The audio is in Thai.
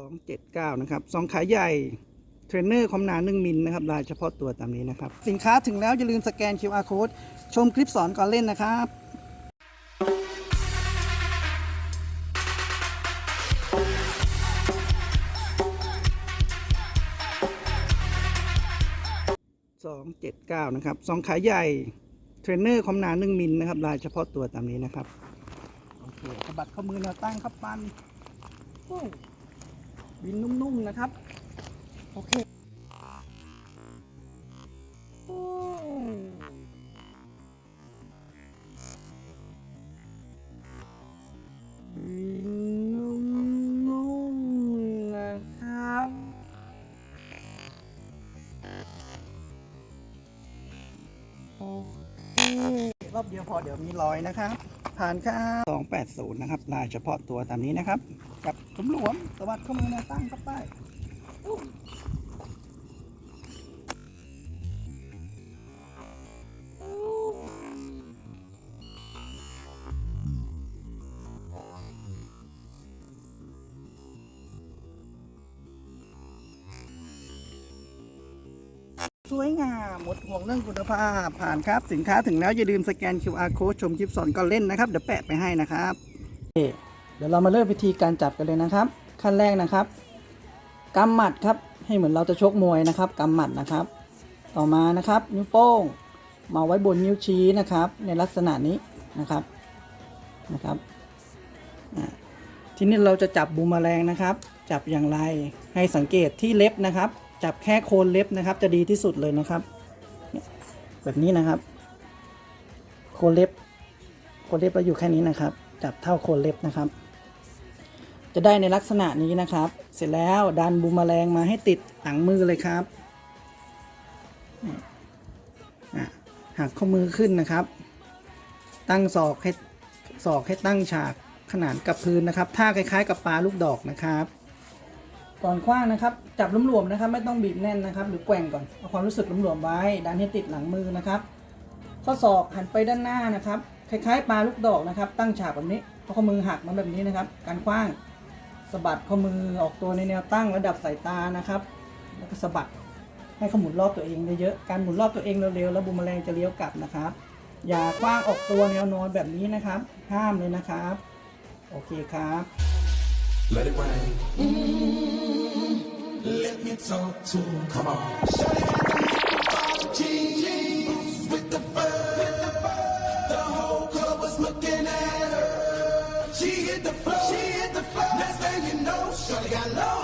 279 นะครับสองขาใหญ่เทรนเนอร์ความหนา1มิลนะครับลายเฉพาะตัวตามนี้นะครับ สินค้าถึงแล้วอย่าลืมสแกน QR code ชมคลิปสอนก่อนเล่นนะครับ279 นะครับสองขาใหญ่เทรนเนอร์ความหนา1มิลนะครับลายเฉพาะตัวตามนี้นะครับ โอเคสะบัดข้อมือแนวตั้งครับปัน บินนุ่มๆนะครับโอเคบินนุ่มๆนะครับ โอเครอบเดียวพอเดี๋ยวมีรอยนะครับ ผ่านค่า280 นะครับ ลายเฉพาะตัวตามนี้นะครับ กับสมหลวมสวัสดข้อมือแนวตั้งครับใต้ สวยงามหมดห่วงเรื่องคุณภาพ ผ่านครับ สินค้าถึงแล้วอย่าลืมสแกน QR code ชมคลิปสอนก่อนเล่นนะครับ เดี๋ยวแปะไปให้นะครับเดี๋ยวเรามาเริ่มวิธีการจับกันเลยนะครับ ขั้นแรกนะครับกำหมัดครับให้เหมือนเราจะชกมวยนะครับกำหมัดนะครับ ต่อมานะครับ นิ้วโป้ง มาไว้บนนิ้วชี้นะครับ ในลักษณะนี้นะครับนะครับทีนี้เราจะจับบูมแมลงนะครับ จับอย่างไรให้สังเกตที่เล็บนะครับ จับแค่โคนเล็บนะครับ จะดีที่สุดเลยนะครับ แบบนี้นะครับ โคนเล็บ โคนเล็บเราอยู่แค่นี้นะครับ จับเท่าโคนเล็บนะครับ จะได้ในลักษณะนี้นะครับ เสร็จแล้วดันบูมแมลงมาให้ติดหลังมือเลยครับหักข้อมือขึ้นนะครับ ตั้งศอกให้ศอกให้ตั้งฉากขนานกับพื้นนะครับท่าคล้าย ๆ กับปลาลูกดอกนะครับ ก่อนคว้างนะครับ จับหลวมๆนะครับ ไม่ต้องบีบแน่นนะครับ หรือแกว่งก่อนเอาความรู้สึกหลวมๆไว้ดันให้ติดหลังมือนะครับ ข้อศอกหันไปด้านหน้านะครับคล้ายๆปลาลูกดอกนะครับ ตั้งฉากแบบนี้เอาข้อมือหักมาแบบนี้นะครับ การคว้างสะบัดข้อมือออกตัวในแนวตั้งระดับสายตานะครับ แล้วก็สะบัดให้ขมุนรอบตัวเองเยอะๆการหมุนรอบตัวเองเร็วๆแล้วบูมแมลงจะเลี้ยวกลับนะครับ อย่าคว้างออกตัวแนวนอนแบบนี้นะครับ ห้ามเลยนะครับ โอเคครับ Let it rain. Me talk to. Come on. Shawty got the jeans with the fur. The whole club was looking at her. She hit the floor. She hit the floor. Next thing you know, Shawty got low.